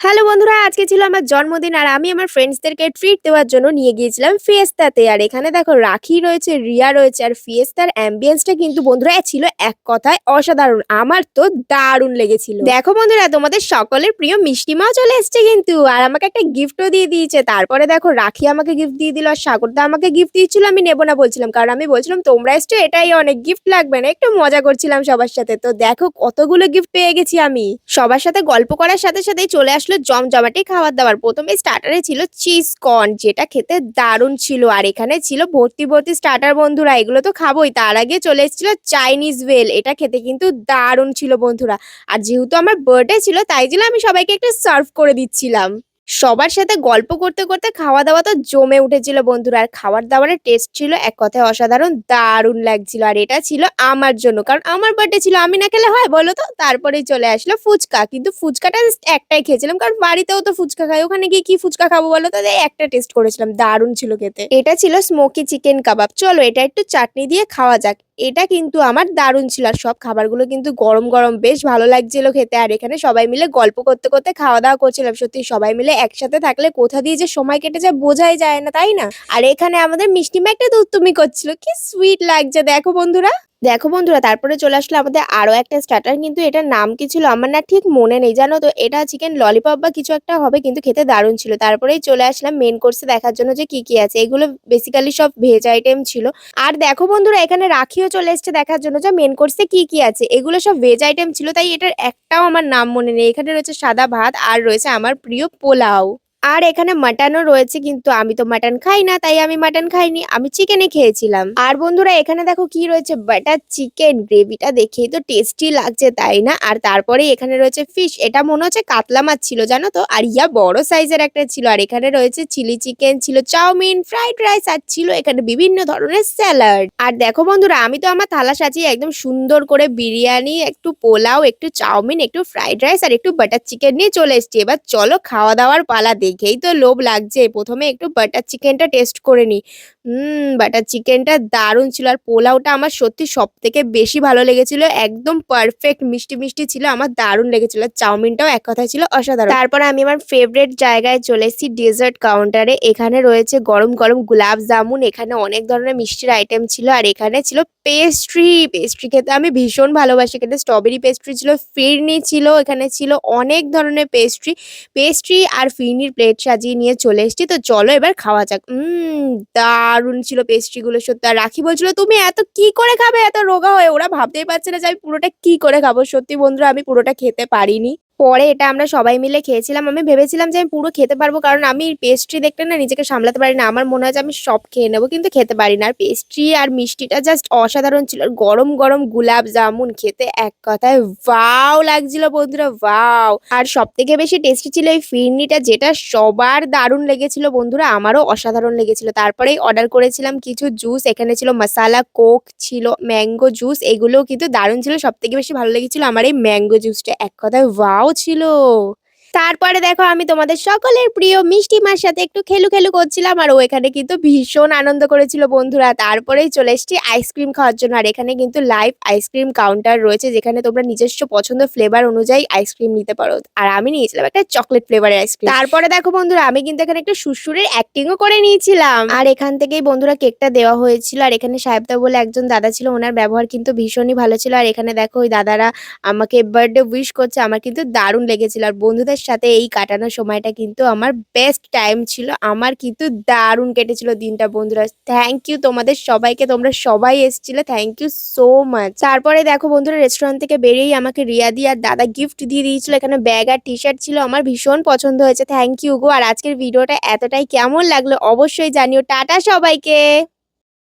Hello বন্ধুরা, আজকে ছিল আমার জন্মদিন আর আমি আমার ফ্রেন্ডসদেরকে ট্রিট দেওয়ার জন্য নিয়ে গিয়েছিলাম ফিয়েস্তাতে আর এখানে দেখো, রাখি রয়েছে, রিয়া রয়েছে আর ফিয়েস্তার অ্যাম্বিয়েন্সটা কিন্তু বন্ধুরা ছিল এক কথায় অসাধারণ। আমার তো দারুণ লেগেছিল। দেখো বন্ধুরা, তোমাদের সকলের প্রিয় মিষ্টি মাও চলে এসছে কিন্তু আর আমাকে একটা গিফটও দিয়ে দিয়েছে। তারপরে দেখো, রাখি আমাকে গিফট দিয়ে দিল আর সাগরদা আমাকে গিফট দিয়েছিল, আমি নেব না বলছিলাম। কারণ আমি বলছিলাম, তোমরা এসছো, এটাই অনেক গিফট লাগবে না? একটু মজা করছিলাম সবার সাথে। তো দেখো, কতগুলো গিফট পেয়ে গেছি আমি। সবার সাথে গল্প করার সাথে সাথেই চলে আসলো জমজমাটি খাবার দাবার। প্রথমে স্টার্টারে ছিল চিজ কর্ন যেটা খেতে দারুণ ছিল। আর এখানে ছিল ভর্তি ভর্তি স্টার্টার বন্ধুরা, এগুলো তো খাবোই। তার আগে চলে এসেছিল চাইনিজ ভেল এটা খেতে কিন্তু দারুণ ছিল বন্ধুরা। আর যেহেতু আমার বার্থডে ছিল, তাই জন্য আমি সবাইকে একটু সার্ভ করে দিচ্ছিলাম। সবার সাথে গল্প করতে করতে খাওয়া দাওয়া তো জমে উঠেছিল বন্ধুরা। আর খাবার দাবারের টেস্ট ছিল এক কথায় অসাধারণ, দারুণ লাগছিল। আর এটা ছিল আমার জন্য, কারণ আমার বার্থডে ছিল, আমি না খেলে হয় বলো তো? তারপরেই চলে আসলো ফুচকা, কিন্তু ফুচকাটা just একটাই খেয়েছিলাম, কারণ বাড়িতেও তো ফুচকা খাই, ওখানে গিয়ে কি ফুচকা খাব বলো তো? একটা টেস্ট করেছিলাম, দারুণ ছিল খেতে। এটা ছিল স্মোকি চিকেন কাবাব চলো এটা একটু চাটনি দিয়ে খাওয়া যাক। এটা কিন্তু আমার দারুণ ছিল আর সব খাবারগুলো কিন্তু গরম গরম বেশ ভালো লাগছিল খেতে। আর এখানে সবাই মিলে গল্প করতে করতে খাওয়া দাওয়া করছিলাম। সত্যি সবাই মিলে একসাথে থাকলে কোথা দিয়ে যে সময় কেটে যায় বোঝাই যায় না, তাই না? আর এখানে আমাদের মিষ্টিমা একটা দুতুমি করছিল। কি সুইট লাগছে। দেখো বন্ধুরা। দেখো বন্ধুরা, তারপরে চলে আসলো আমাদের আরও একটা স্টার্টার কিন্তু এটার নাম কি ছিল আমার না ঠিক মনে নেই, জানো তো? এটা চিকেন ললিপপ বা কিছু একটা হবে, কিন্তু খেতে দারুণ ছিল। তারপরেই চলে আসলাম মেন কোর্সে দেখার জন্য যে কি কি আছে। এগুলো বেসিক্যালি সব ভেজ আইটেম ছিল। আর দেখো বন্ধুরা, এখানে রাখিও চলে এসছে দেখার জন্য যে মেন কোর্সে কি কি আছে। এগুলো সব ভেজ আইটেম ছিল, তাই এটার একটাও আমার নাম মনে নেই। এখানে রয়েছে সাদা ভাত, আর রয়েছে আমার প্রিয় পোলাও। আর এখানে মাটনও রয়েছে, কিন্তু আমি তো মাটন খাই না, তাই আমি মাটন খাইনি, আমি চিকেনে খেয়েছিলাম। আর বন্ধুরা, এখানে দেখো কি রয়েছে বাটার চিকেন গ্রেভিটা দেখেই তো টেস্টি লাগছে, তাই না? আর তারপরে এখানে রয়েছে ফিশ এটা মনে হচ্ছে কাতলা মাছ ছিল, জানো তো? আর ইয়া বড় সাইজের একটা ছিল, আর এখানে রয়েছে চিলি চিকেন ছিল, চাউমিন ফ্রাইড রাইস আর ছিল এখানে বিভিন্ন ধরনের স্যালাড আর দেখো বন্ধুরা, আমি তো আমার থালা সাজিয়ে একদম সুন্দর করে বিরিয়ানি, একটু পোলাও, একটু চাউমিন, একটু ফ্রাইড রাইস আর একটু বাটার চিকেন নিয়ে চলে এসছি। এবার চলো খাওয়া দাওয়ার পালা দেখেই তো লোভ লাগছে। প্রথমে একটু বাটার চিকেনটা টেস্ট করে নি। হুম বাটার চিকেনটা দারুণ ছিল। আর পোলাওটা আমার সত্যি সব থেকে বেশি ভালো লেগেছিল। একদম পারফেক্ট মিষ্টি মিষ্টি ছিল। আমার দারুণ লেগেছিল। চাউমিনটাও এক কথায় ছিল অসাধারণ। তারপর আমি আমার ফেভারেট জায়গায় চলে এসেছি ডেজার্ট কাউন্টারে এখানে রয়েছে গরম গরম গোলাপ জামুন। এখানে অনেক ধরনের মিষ্টির আইটেম ছিল। আর এখানে ছিল পেস্ট্রি পেস্ট্রি খেতে আমি ভীষণ ভালোবাসি এখানে স্ট্রবেরি পেস্ট্রি ছিল, ফিরনি ছিল, এখানে ছিল অনেক ধরনের পেস্ট্রি পেস্ট্রি আর ফিরনির প্লেট সাজিয়ে নিয়ে চলে এসেছি, তো চলো এবার খাওয়া যাক। দারুণ ছিল পেস্ট্রিগুলো সত্যি। আর রাখি বলছিল, তুমি এত কি করে খাবে? এত রোগা হয়ে, ওরা ভাবতেই পারছে না যে আমি পুরোটা কি করে খাব? সত্যি বন্ধুরা, আমি পুরোটা খেতে পারিনি। পরে এটা আমরা সবাই মিলে খেয়েছিলাম। আমি ভেবেছিলাম যে আমি পুরো খেতে পারব, কারণ আমি পেস্ট্রি দেখতে না নিজেকে সামলাতে পারি না। আমার মনে হয় যে আমি সব খেয়ে নেব, কিন্তু খেতে পারি না। আর পেস্ট্রি আর মিষ্টিটা জাস্ট অসাধারণ ছিল। আর গরম গরম গুলাব জামুন খেতে এক কথায় ওয়াও লাগছিল বন্ধুরা ওয়াও আর সব থেকে বেশি টেস্টি ছিল এই ফিরনিটা, যেটা সবার দারুণ লেগেছিল বন্ধুরা, আমারও অসাধারণ লেগেছিল। তারপরেই অর্ডার করেছিলাম কিছু জুস এখানে ছিল মশালা কোক ছিল ম্যাঙ্গো জুস এগুলোও কিন্তু দারুণ ছিল। সব থেকে বেশি ভালো লেগেছিল আমার এই ম্যাঙ্গো জুসটা এক কথায় ওয়াও ছিল তারপরে দেখো আমি তোমাদের সকলের প্রিয় মিষ্টি মার সাথে একটু খেলু খেলু করছিলাম, আর ও এখানে কিন্তু ভীষণ আনন্দ করেছিল বন্ধুরা। তারপরেই চলে এসেছি আইসক্রিম খাওয়ার জন্য, আর এখানে কিন্তু লাইভ আইসক্রিম কাউন্টার রয়েছে, যেখানে তোমরা নিজস্ব পছন্দ ফ্লেভার অনুযায়ী আইসক্রিম নিতে পারো। আর আমি নিয়েছিলাম একটা চকলেট ফ্লেভারের আইসক্রিম তারপরে দেখো বন্ধুরা, আমি কিন্তু এখানে একটা সুসুরের অ্যাক্টিংও করে নিয়েছিলাম। আর এখান থেকেই বন্ধুরা কেকটা দেওয়া হয়েছিল, আর এখানে সাহেবদা বলে একজন দাদা ছিল, ওনার ব্যবহার কিন্তু ভীষণই ভালো ছিল। আর এখানে দেখো ওই দাদারা আমাকে বার্থডে উইশ করছে, আমার কিন্তু দারুণ লেগেছিল। আর বন্ধুদের সাথে এই কাটানোর সময়টা কিন্তু আমার বেস্ট টাইম ছিল। আমার কিন্তু দারুণ কেটেছিল দিনটা, বন্ধুরা। থ্যাংক ইউ তোমাদের সবাইকে। তোমরা সবাই এসেছিলে। থ্যাংক ইউ সো মাচ তারপরে দেখো বন্ধুরা রেস্টুরেন্ট থেকে বেরিয়েই আমাকে রিয়া রিয়াদি আর দাদা গিফট দিয়ে দিয়েছিল। এখানে ব্যাগ আর টি শার্ট ছিল। আমার ভীষণ পছন্দ হয়েছে। Thank you go. আর আজকের ভিডিওটা এতটাই কেমন লাগল অবশ্যই জানিও। টাটা সবাইকে।